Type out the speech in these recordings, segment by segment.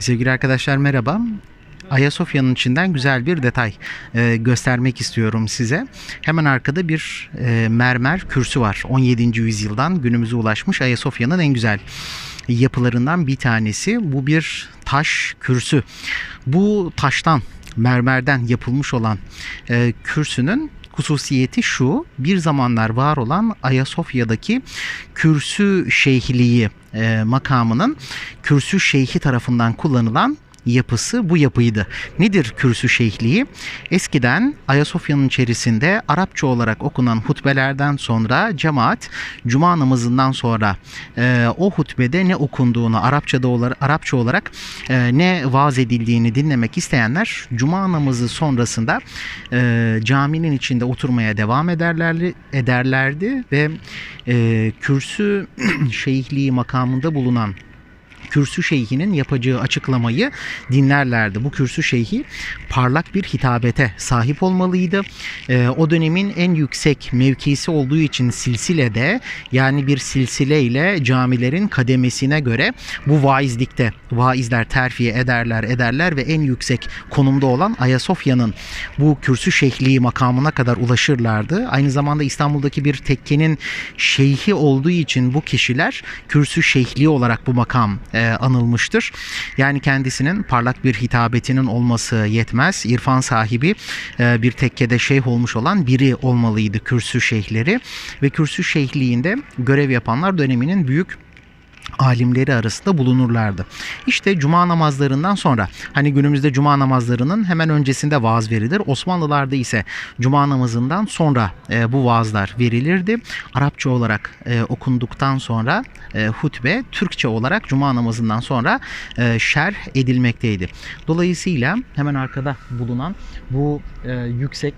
Sevgili arkadaşlar merhaba. Ayasofya'nın içinden güzel bir detay e, göstermek istiyorum size. Hemen arkada bir e, mermer kürsü var. 17. yüzyıldan günümüze ulaşmış Ayasofya'nın en güzel yapılarından bir tanesi. Bu bir taş kürsü. Bu taştan, mermerden yapılmış olan e, kürsünün hususiyeti şu. Bir zamanlar var olan Ayasofya'daki kürsü şeyhliği e, makamının kürsü şeyhi tarafından kullanılan yapısı bu yapıydı. Nedir kürsü şeyhliği? Eskiden Ayasofya'nın içerisinde Arapça olarak okunan hutbelerden sonra cemaat cuma namazından sonra e, o hutbede ne okunduğunu Arapçada olarak Arapça olarak e, ne vaaz edildiğini dinlemek isteyenler cuma namazı sonrasında e, caminin içinde oturmaya devam ederlerdi, ederlerdi ve e, kürsü şeyhliği makamında bulunan kürsü şeyhinin yapacağı açıklamayı dinlerlerdi. Bu kürsü şeyhi parlak bir hitabete sahip olmalıydı. Ee, o dönemin en yüksek mevkisi olduğu için silsilede yani bir silsile ile camilerin kademesine göre bu vaizlikte vaizler terfiye ederler ederler ve en yüksek konumda olan Ayasofya'nın bu kürsü şeyhliği makamına kadar ulaşırlardı. Aynı zamanda İstanbul'daki bir tekkenin şeyhi olduğu için bu kişiler kürsü şeyhliği olarak bu makam e, anılmıştır. Yani kendisinin parlak bir hitabetinin olması yetmez. İrfan sahibi e, bir tekkede şeyh olmuş olan biri olmalıydı kürsü şeyhleri ve kürsü şeyhliğinde görev yapanlar döneminin büyük alimleri arasında bulunurlardı. İşte cuma namazlarından sonra hani günümüzde cuma namazlarının hemen öncesinde vaaz verilir. Osmanlılarda ise cuma namazından sonra e, bu vaazlar verilirdi. Arapça olarak e, okunduktan sonra e, hutbe Türkçe olarak cuma namazından sonra e, şerh edilmekteydi. Dolayısıyla hemen arkada bulunan bu e, yüksek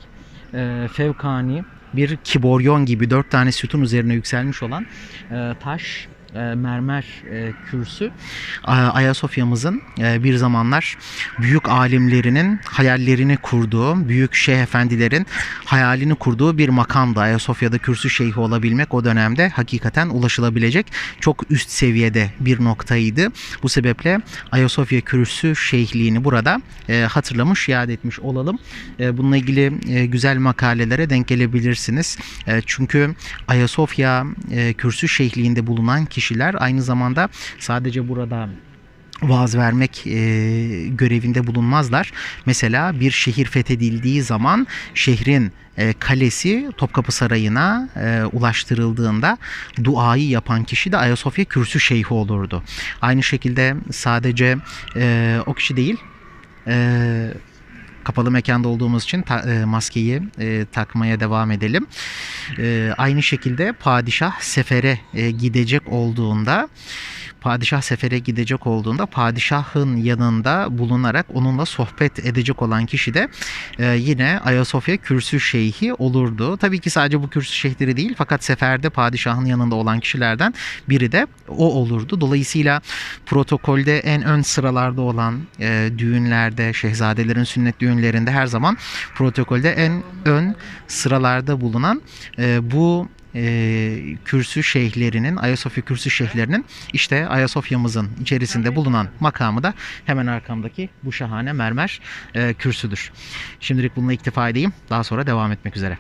e, fevkani bir kiboryon gibi dört tane sütun üzerine yükselmiş olan e, taş e, mermer e, kürsü Ayasofya'mızın e, bir zamanlar büyük alimlerinin hayallerini kurduğu, büyük şeyh efendilerin hayalini kurduğu bir makamdı. Ayasofya'da kürsü şeyhi olabilmek o dönemde hakikaten ulaşılabilecek çok üst seviyede bir noktaydı. Bu sebeple Ayasofya kürsü şeyhliğini burada e, hatırlamış, yad etmiş olalım. E, bununla ilgili e, güzel makalelere denk gelebilirsiniz. E, çünkü Ayasofya e, kürsü şeyhliğinde bulunan kişiler aynı zamanda sadece burada vaaz vermek e, görevinde bulunmazlar. Mesela bir şehir fethedildiği zaman şehrin e, kalesi Topkapı Sarayı'na e, ulaştırıldığında duayı yapan kişi de Ayasofya Kürsü Şeyhi olurdu. Aynı şekilde sadece e, o kişi değil e, kapalı mekanda olduğumuz için ta- e, maskeyi e, takmaya devam edelim. E, aynı şekilde padişah sefere e, gidecek olduğunda padişah sefere gidecek olduğunda padişahın yanında bulunarak onunla sohbet edecek olan kişi de e, yine Ayasofya kürsü şeyhi olurdu. Tabii ki sadece bu kürsü şeyhleri değil fakat seferde padişahın yanında olan kişilerden biri de o olurdu. Dolayısıyla protokolde en ön sıralarda olan e, düğünlerde, şehzadelerin sünnet düğünlerinde her zaman protokolde en ön sıralarda bulunan e, bu e, kürsü şeyhlerinin, Ayasofya kürsü şeyhlerinin işte Ayasofya'mızın içerisinde bulunan makamı da hemen arkamdaki bu şahane mermer e, kürsüdür. Şimdilik bununla iktifa edeyim. Daha sonra devam etmek üzere.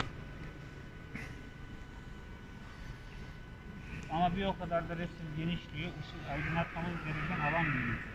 Ama bir o kadar da resim genişliyor. Işık aydınlatmamız gereken alan büyük.